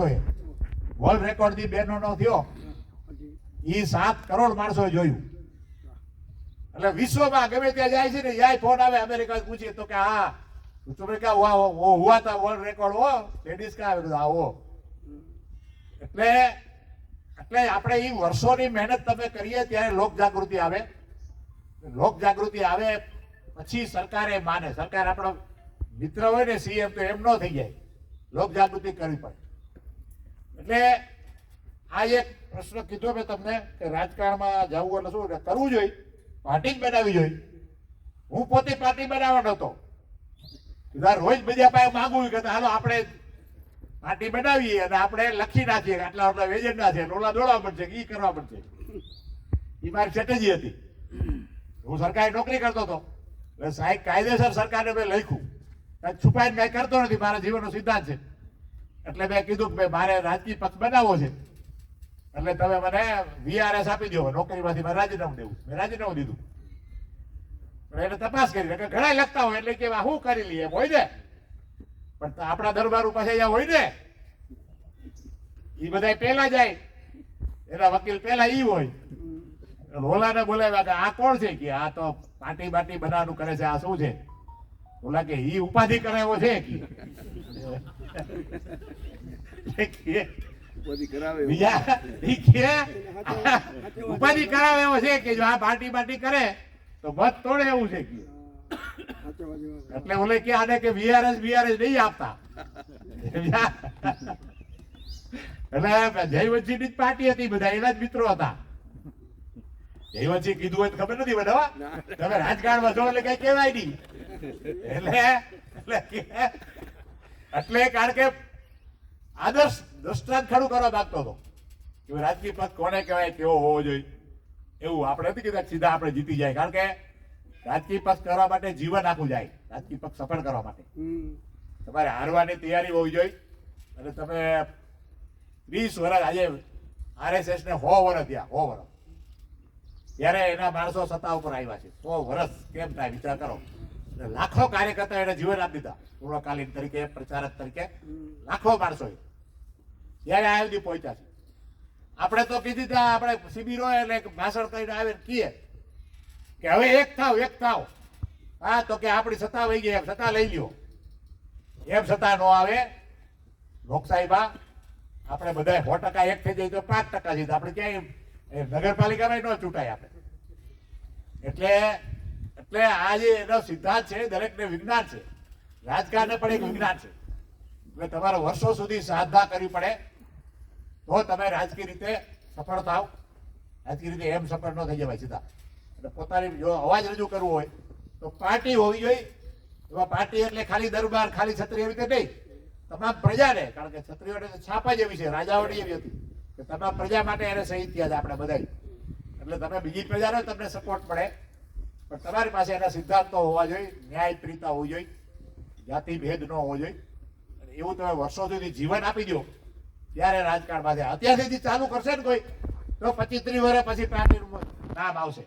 World રેકોર્ડથી બેનો નો થયો. એ સાત કરોડ માણસો જોયું. એટલે વિશ્વમાં ગમે ત્યાં જાય છે ને જાય ફોન આવે અમેરિકા પૂછીએ તો કે, હા તમે ક્યાં હુઆ તા વર્લ્ડ રેકોર્ડ હો લેડીઝ ક્યાં આવે હા એટલે એટલે આપણે એ વર્ષોની મહેનત તમે કરીએ ત્યારે લોક જાગૃતિ આવે. લોક જાગૃતિ આવે પછી સરકારે માને. સરકાર આપણો મિત્ર હોય ને સીએમ તો એમ ન થઈ જાય. લોક જાગૃતિ કરવી પડે. એટલે આ એક પ્રશ્ન કીધો મેં તમને કે રાજકારણમાં જવું એટલે શું કરવું જોઈએ, પાર્ટી જ બનાવવી જોઈએ. હું પોતે પાર્ટી બનાવવાનો હતો. રોજ બીજા પાસે માંગવું કે હાલો આપણે પાર્ટી બનાવીએ અને આપણે લખી નાખીએ આટલા આટલા વેજન ના છે ઓલા દોડવા પડશે એ કરવા પડશે. એ મારી સ્ટ્રેટેજી હતી. હું સરકારી નોકરી કરતો હતો. એટલે સાહેબ કાયદેસર સરકારને મેં લખ્યું. છુપાઈને કાંઈ કરતો નથી, મારા જીવનનો સિદ્ધાંત છે. એટલે મેં કીધું કે મારે રાજકીય પક્ષ બનાવવો છે. એટલે તમે મને વીઆરએસ આપી દો, નોકરીમાંથી મારે રાજીનામું દેવું. મેં રાજીનામું દીધું. એને તપાસ કરી. કે ઘણા લખતા હોય એટલે કે હું કરી લઈએ, એમ હોય ને? પણ આપણા દરબાર પાસે અહીંયા હોય ને? એ બધા પેલા જાય. એના વકીલ પેલા ઈ હોય. ઓલાને બોલાવ્યા કે આ કોણ છે? કે આ તો પાર્ટી બાટી બનાવવાનું કરે છે, આ શું છે? ઓલા કે ઈ ઉપાધિ કરાવ્યો છે કે? ઉપાધિ કરાવે એવો. છે કે જો આ પાર્ટી પાર્ટી કરે તો મત તોડે એવું છે કે. એટલે ઓલે કે આને કે વીઆરએસ વીઆરએસ નહીં આપતા. એટલે જયવંશી ની જ પાર્ટી હતી બધા એના જ મિત્રો હતા. જયવંશી કીધું હોય તો ખબર નથી બધા તમે રાજકારણમાં છો એટલે કઈ કહેવાય નહીં. એટલે એટલે એટલે કારણ કે આદર્શ દ્રષ્ટાંત ખડું કરવા માંગતો હતો. કે રાજકીય પદ કોને કહેવાય કેવો હોવો જોઈએ? એવું આપણે નથી કીધા સીધા આપણે જીતી જાય. કારણ કે રાજકીય પક્ષ કરવા માટે જીવન આખું જાય. રાજકીય પક્ષ સફળ કરવા માટે. તમારે હારવાની તૈયારી હોવી જોઈએ. અને તમે વીસ વર્ષ આજે આરએસએસ ને સો વર્ષ થયા સો વર્ષ ત્યારે એના માણસો સત્તા ઉપર આવ્યા છે. સો વર્ષ કેમ થાય વિચાર કરો. લાખો કાર્યકર્તા એને જીવન આપી દીધા. પૂર્ણકાલીન તરીકે, પ્રચારક તરીકે. લાખો માણસો ત્યારે આ સુધી પહોંચ્યા છે. આપણે તો કીધી તા, આપણે શિબિરો એટલે ભાષણ કરીને આવે ને કે હવે એક થાવ એક થાવ. હા, તો કે આપણી સત્તા વહી ગઈ, એમ સત્તા લઈ લ્યો. એમ સત્તા નો આવે, લોકશાહીમાં આપણે બધા સો ટકા એક થઈ જાય તો પાંચ ટકા જઈએ આપણે ક્યાંય નગરપાલિકામાં ન ચૂંટાય આપણે. એટલે એટલે આ જે એનો સિદ્ધાંત છે દરેકને વિજ્ઞાન છે. રાજકારણ પણ એક વિજ્ઞાન છે. એટલે તમારે વર્ષો સુધી સાધના કરવી પડે. તો તમે રાજકીય રીતે સફળ થાવ રાજકીય રીતે એમ સફળ ન થઈ જવાય સીધા. એટલે પોતાની જો અવાજ રજૂ કરવો હોય, તો પાર્ટી હોવી જોઈએ. એમાં પાર્ટી એટલે ખાલી દરબાર, ખાલી છત્રી એવી રીતે નહીં. તમામ પ્રજાને, કારણ કે છત્રીઓને છાપા જેવી છે, રાજાઓની એવી હતી. કે તમામ પ્રજા માટે એને શહીદ થયા છે આપણે બધા એટલે તમે બીજી પ્રજાનો તમને સપોર્ટ મળે. પણ તમારી પાસે એના સિદ્ધાંતો હોવા જોઈએ ન્યાયપ્રીતા હોવી જોઈએ જાતિ ભેદ ન હોવો જોઈએ. એવું તમે વર્ષો સુધી જીવન આપી દો, ત્યારે રાજકારણમાં અત્યાર સુધી ચાલુ કરશે ને કોઈ, તો પચીસ ત્રીસ વર્ષ પછી પાર્ટીનું નામ આવશે.